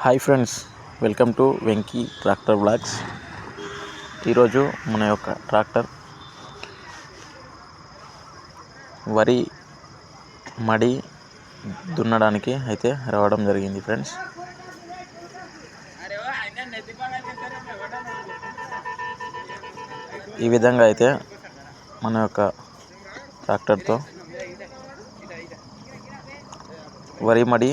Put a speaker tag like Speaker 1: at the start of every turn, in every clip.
Speaker 1: Hi friends welcome to Venky tractor blogs. ఈరోజు మన యొక్క ట్రాక్టర్ వరి మడి దున్నడానికి అయితే రావడం జరిగింది ఫ్రెండ్స్. ఈ విధంగా అయితే మన యొక్క ట్రాక్టర్తో వరి మడి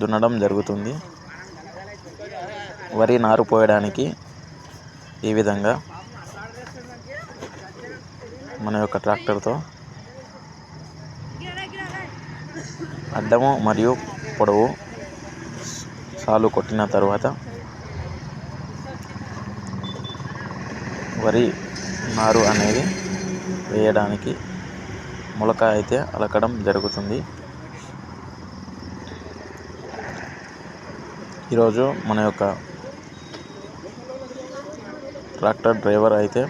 Speaker 1: దున్నడం జరుగుతుంది. వరి నారు పోయడానికి ఈ విధంగా మన యొక్క ట్రాక్టర్తో అడ్డము మరియు పొడవు సాలు కొట్టిన తర్వాత వరి నారు అనేది వేయడానికి మొలక అయితే అలకడం జరుగుతుంది. ఈరోజు మన యొక్క ట్రాక్టర్ డ్రైవర్ అయితే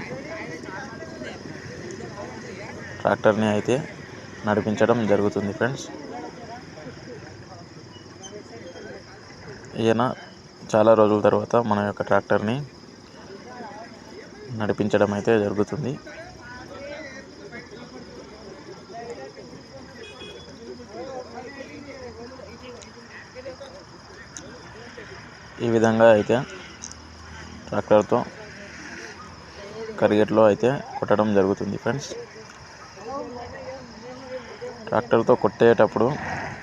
Speaker 1: ట్రాక్టర్ని అయితే నడిపించడం జరుగుతుంది ఫ్రెండ్స్. ఈయన చాలా రోజుల తర్వాత మన యొక్క ట్రాక్టర్ని నడిపించడం అయితే జరుగుతుంది. ఈ విధంగా అయితే ట్రాక్టర్తో కరిగేట్లో అయితే కొట్టడం జరుగుతుంది ఫ్రెండ్స్. ట్రాక్టర్తో కొట్టేటప్పుడు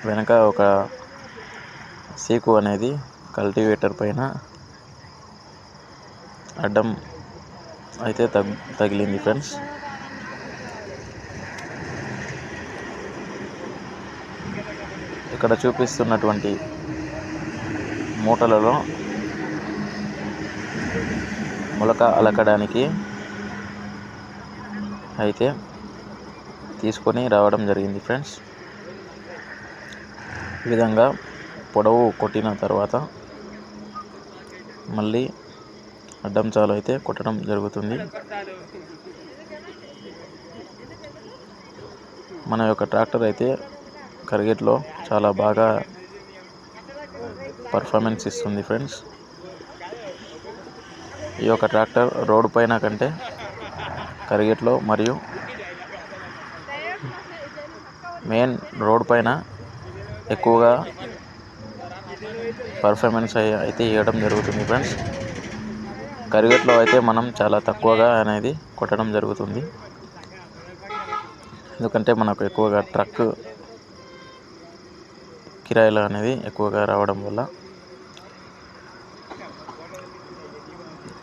Speaker 1: వెనక ఒక సీకు అనేది కల్టివేటర్ పైన అడ్డం అయితే తగ్ తగిలింది ఫ్రెండ్స్. ఇక్కడ చూపిస్తున్నటువంటి మూటలలో మొలక అలకడానికి అయితే తీసుకొని రావడం జరిగింది ఫ్రెండ్స్. ఈ విధంగా పొడవు కొట్టిన తర్వాత మళ్ళీ అడ్డం చాలు అయితే కొట్టడం జరుగుతుంది. మన యొక్క ట్రాక్టర్ అయితే కరిగేట్లో చాలా బాగా పర్ఫార్మెన్స్ ఇస్తుంది ఫ్రెండ్స్ ఈ యొక్క ట్రాక్టర్ రోడ్డు పైన కంటే కరిగేట్లో మరియు మెయిన్ రోడ్ పైన ఎక్కువగా పర్ఫార్మెన్స్ అయితే ఇవ్వడం జరుగుతుంది ఫ్రెండ్స్ కరిగేట్లో అయితే మనం చాలా తక్కువగా అనేది కొట్టడం జరుగుతుంది. ఎందుకంటే మనకు ఎక్కువగా ట్రక్ కిరాయిలు అనేది ఎక్కువగా రావడం వల్ల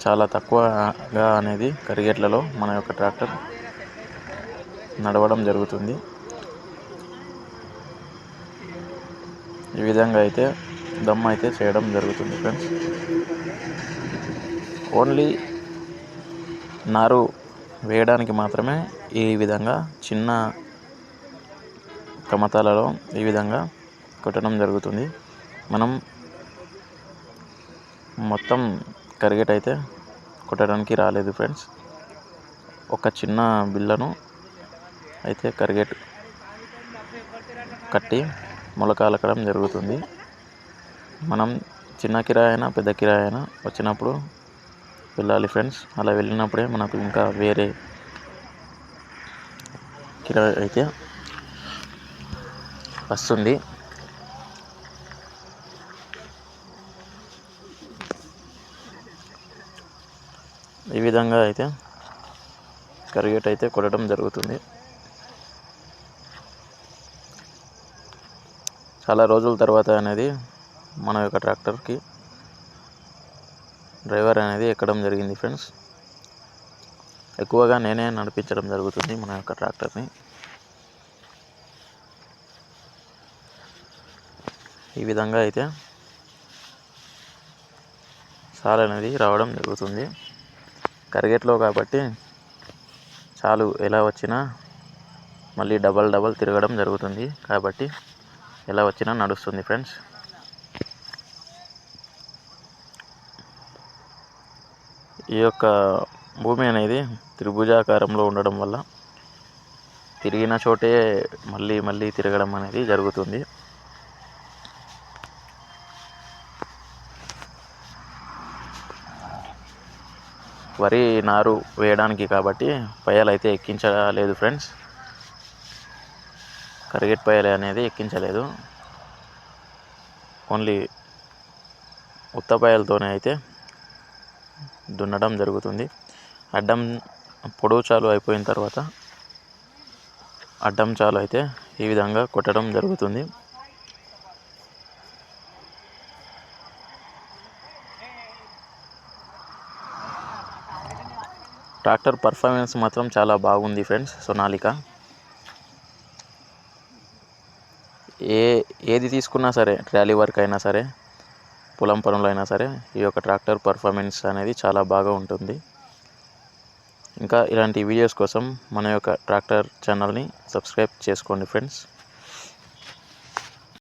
Speaker 1: చాలా తక్కువగా అనేది కరిగేట్లలో మన యొక్క ట్రాక్టర్ నడవడం జరుగుతుంది. ఈ విధంగా అయితే దమ్ అయితే చేయడం జరుగుతుంది ఫ్రెండ్స్. ఓన్లీ నారు వేయడానికి మాత్రమే ఈ విధంగా చిన్న కమతాలలో ఈ విధంగా కొట్టడం జరుగుతుంది. మనం మొత్తం కరిగేట్ అయితే కొట్టడానికి రాలేదు ఫ్రెండ్స్. ఒక చిన్న బిల్లను అయితే కరిగేట్ కట్టి మొలక అలకడం జరుగుతుంది. మనం చిన్న కిరాయి అయినా పెద్ద కిరాయి అయినా వచ్చినప్పుడు వెళ్ళాలి ఫ్రెండ్స్. అలా వెళ్ళినప్పుడే మనకు ఇంకా వేరే కిరాయి అయితే వస్తుంది. ఈ విధంగా అయితే కరిగేట్ అయితే కొట్టడం జరుగుతుంది. చాలా రోజుల తర్వాత అనేది మన యొక్క ట్రాక్టర్కి డ్రైవర్ అనేది ఎక్కడం జరిగింది ఫ్రెండ్స్. ఎక్కువగా నేనే నడిపించడం జరుగుతుంది మన యొక్క ట్రాక్టర్ని. ఈ విధంగా అయితే సాల్ అనేది రావడం జరుగుతుంది. కరిగేట్లో కాబట్టి చాలు ఎలా వచ్చినా మళ్ళీ డబల్ డబల్ తిరగడం జరుగుతుంది. కాబట్టి ఎలా వచ్చినా నడుస్తుంది ఫ్రెండ్స్ ఈ యొక్క భూమి అనేది త్రిభుజాకారంలో ఉండడం వల్ల తిరిగిన చోటే మళ్ళీ మళ్ళీ తిరగడం అనేది జరుగుతుంది. వరి నారు వేయడానికి కాబట్టి పయ్యాలు అయితే ఎక్కించలేదు ఫ్రెండ్స్. కరిగేట్ పయ్యాలి అనేది ఎక్కించలేదు. ఓన్లీ ఉత్త పయ్యాలతోనే అయితే దున్నడం జరుగుతుంది. అడ్డం పొడవు చాలు అయిపోయిన తర్వాత అడ్డం చాలు అయితే ఈ విధంగా కొట్టడం జరుగుతుంది. ట్రాక్టర్ పర్ఫార్మెన్స్ మాత్రం చాలా బాగుంది ఫ్రెండ్స్ సొనాలిక. ఏ ఏది తీసుకున్నా సరే ట్రాలీ వర్క్ అయినా సరే పొలం పనులు అయినా సరే ఈ యొక్క ట్రాక్టర్ పర్ఫార్మెన్స్ అనేది చాలా బాగా ఉంటుంది. ఇంకా ఇలాంటి వీడియోస్ కోసం మన యొక్క ట్రాక్టర్ ఛానల్ని సబ్స్క్రైబ్ చేసుకోండి ఫ్రెండ్స్.